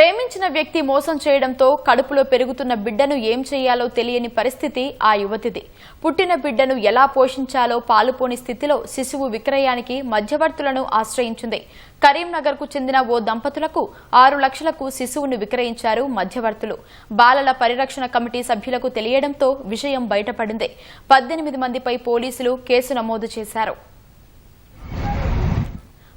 ప్రేమించిన వ్యక్తి మోసం చేయడంతో కడుపులో పెరుగుతున్న బిడ్డను ఏం చేయాలో తెలియని పరిస్థితి ఆ యువతిది. పుట్టిన బిడ్డను ఎలా పోషించాలో పాలుపోని స్థితిలో శిశువు విక్రయానికి మధ్యవర్తులను ఆశ్రయించింది. కరీంనగర్కు చెందిన ఓ దంపతులకు ఆరు లక్షలకు శిశువును విక్రయించారు మధ్యవర్తులు. బాలల పరిరక్షణ కమిటీ సభ్యులకు తెలియడంతో విషయం బయటపడింది. పద్దెనిమిది మందిపై పోలీసులు కేసు నమోదు చేశారు.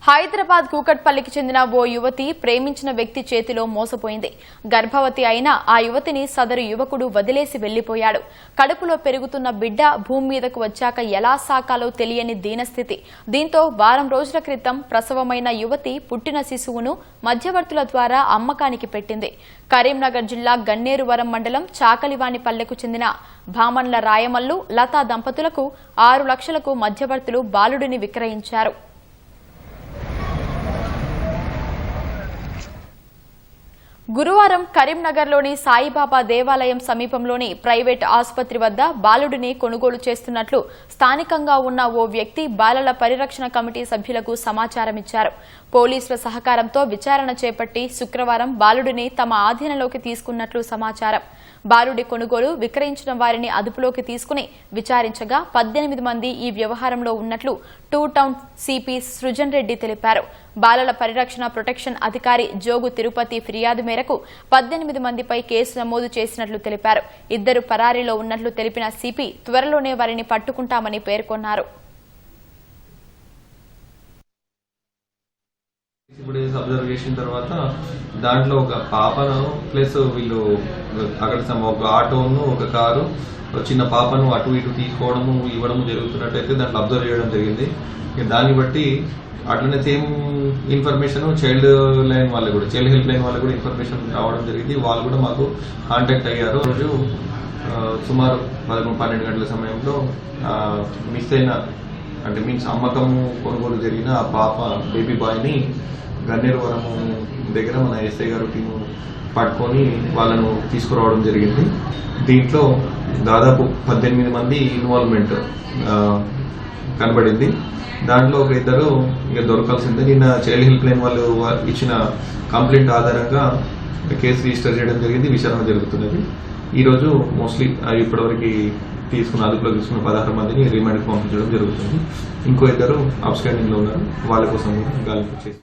హైదరాబాద్ కూకట్పల్లికి చెందిన ఓ యువతి ప్రేమించిన వ్యక్తి చేతిలో మోసపోయింది. గర్భవతి అయిన ఆ యువతిని సదరు యువకుడు వదిలేసి వెళ్ళిపోయాడు కడుపులో పెరుగుతున్న బిడ్డ భూమి మీదకు వచ్చాక ఎలా సాకాలో తెలియని దీనస్థితి. దీంతో వారం రోజుల క్రితం ప్రసవమైన యువతి పుట్టిన శిశువును మధ్యవర్తుల ద్వారా అమ్మకానికి పెట్టింది. కరీంనగర్ జిల్లా గన్నేరువరం మండలం చాకలివాణిపల్లెకు చెందిన భామన్ల రాయమల్లు లతా దంపతులకు ఆరు లక్షలకు మధ్యవర్తులు బాలుడిని విక్రయించారు. గురువారం కరీంనగర్లోని సాయిబాబా దేవాలయం సమీపంలోని ప్రైవేట్ ఆసుపత్రి వద్ద బాలుడిని కొనుగోలు చేస్తున్నట్లు స్థానికంగా ఉన్న ఓ వ్యక్తి బాలల పరిరక్షణ కమిటీ సభ్యులకు సమాచారం ఇచ్చారు. పోలీసుల సహకారంతో విచారణ చేపట్టి శుక్రవారం బాలుడిని తమ ఆధీనంలోకి తీసుకున్నట్లు సమాచారం. బాలుడి కొనుగోలు విక్రయించిన వారిని అదుపులోకి తీసుకుని విచారించగా పద్దెనిమిది మంది ఈ వ్యవహారంలో ఉన్నట్లు two town CP Srujan Reddy తెలిపారు. బాలల పరిరక్షణ ప్రొటెక్షన్ అధికారి జోగు తిరుపతి ఫిర్యాదు మేరకు మేరకు పద్దెనిమిది మందిపై కేసు నమోదు చేసినట్లు తెలిపారు. ఇద్దరు పరారీలో ఉన్నట్లు తెలిపిన సిపి త్వరలోనే వారిని పట్టుకుంటామని పేర్కొన్నారు. ఇప్పుడు అబ్జర్వ్ చేసిన తర్వాత దాంట్లో ఒక పాపను ప్లస్ వీళ్ళు అక్కడ ఒక ఆటోను ఒక కారు చిన్న పాపను అటు ఇటు తీసుకోవడము ఇవ్వడం జరుగుతున్నట్టయితే దాంట్లో అబ్జర్వ్ చేయడం జరిగింది. దాన్ని బట్టి అట్లనే సేమ్ ఇన్ఫర్మేషన్ చైల్డ్ లైన్ వాళ్ళు కూడా చైల్డ్ హెల్ప్ లైన్ వాళ్ళు కూడా ఇన్ఫర్మేషన్ రావడం జరిగింది. వాళ్ళు కూడా మాకు కాంటాక్ట్ అయ్యారు. రోజు సుమారు పదకొండు పన్నెండు గంటల సమయంలో మిస్ అయిన అంటే మీన్స్ అమ్మకము కొనుగోలు జరిగిన ఆ పాప బేబీ బాయ్ని గన్నేరువరం దగ్గర మన ఎస్ఐ గారు టీం పట్టుకొని వాళ్ళను తీసుకురావడం జరిగింది. దీంట్లో దాదాపు పద్దెనిమిది మంది ఇన్వాల్వ్మెంట్ కనబడింది. దాంట్లో ఒక ఇద్దరు ఇక దొరకాల్సిందే. నిన్న చైల్డ్ హెల్ప్ లైన్ వాళ్ళు ఇచ్చిన కంప్లైంట్ ఆధారంగా కేసు రిజిస్టర్ చేయడం జరిగింది విచారణ జరుగుతున్నది. ఈరోజు మోస్ట్లీ ఇప్పటివరకు తీసుకున్న అదుపులో తీసుకున్న పదహారు మందిని రిమాండ్కి పంపించడం జరుగుతుంది. ఇంకో ఇద్దరు అబ్స్టాండింగ్లో ఉన్నారు. వాళ్ళ కోసం కూడా గాలింపు చేసి